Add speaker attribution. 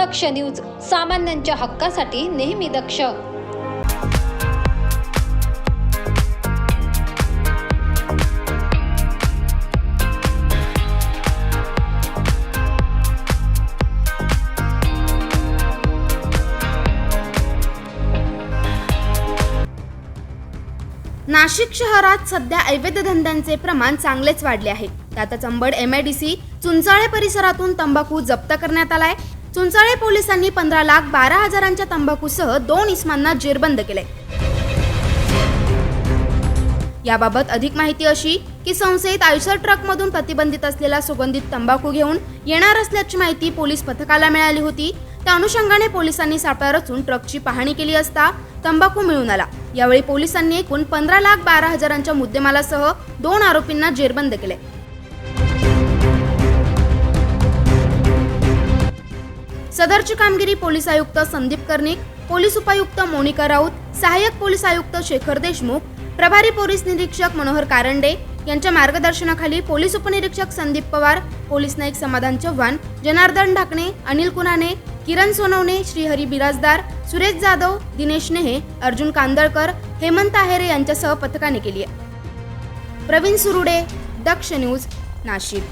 Speaker 1: दक्ष news सामान्यांच्या हक्कासाठी नेहमी दक्ष.
Speaker 2: नाशिक शहरात सध्या अवैध धंद्यांचे प्रमाण चांगलेच वाढले आहे. त्यातच अंबड सी चुंचाळे परिसरातून तंबाखू जप्त करण्यात आलाय. चुंचाळे पोलिसांनी पंधरा लाख बारा हजारांच्या तंबाखूसह दोन इस्मांना जेरबंद केले. याबाबत अधिक माहिती अशी की संशयित आयशर ट्रकमधून प्रतिबंधित असलेला सुगंधित तंबाखू घेऊन येणार असल्याची माहिती पोलीस पथकाला मिळाली होती. त्या अनुषंगाने पोलिसांनी सापळा रचून ट्रकची पाहणी केली असता तंबाखू मिळून आला. यावेळी पोलिसांनी एकूण पंधरा लाख बारा हजारांच्या मुद्देमालासह दोन आरोपींना जेरबंद केले. सदरची कामगिरी पोलीस आयुक्त संदीप कर्णिक पोलीस उपायुक्त मोनिका राऊत सहाय्यक पोलीस आयुक्त शेखर देशमुख प्रभारी पोलीस निरीक्षक मनोहर कारंडे यांच्या मार्गदर्शनाखाली पोलीस उपनिरीक्षक संदीप पवार पोलीस नाईक समाधान चव्हाण जनार्दन ढाकणे अनिल कुनाने किरण सोनवणे श्रीहरी बिराजदार सुरेश जाधव दिनेश नेहे अर्जुन कांदळकर हेमंत आहेरे यांच्यासह पथकाने केली आहे. प्रवीण सुरुडे दक्ष न्यूज नाशिक.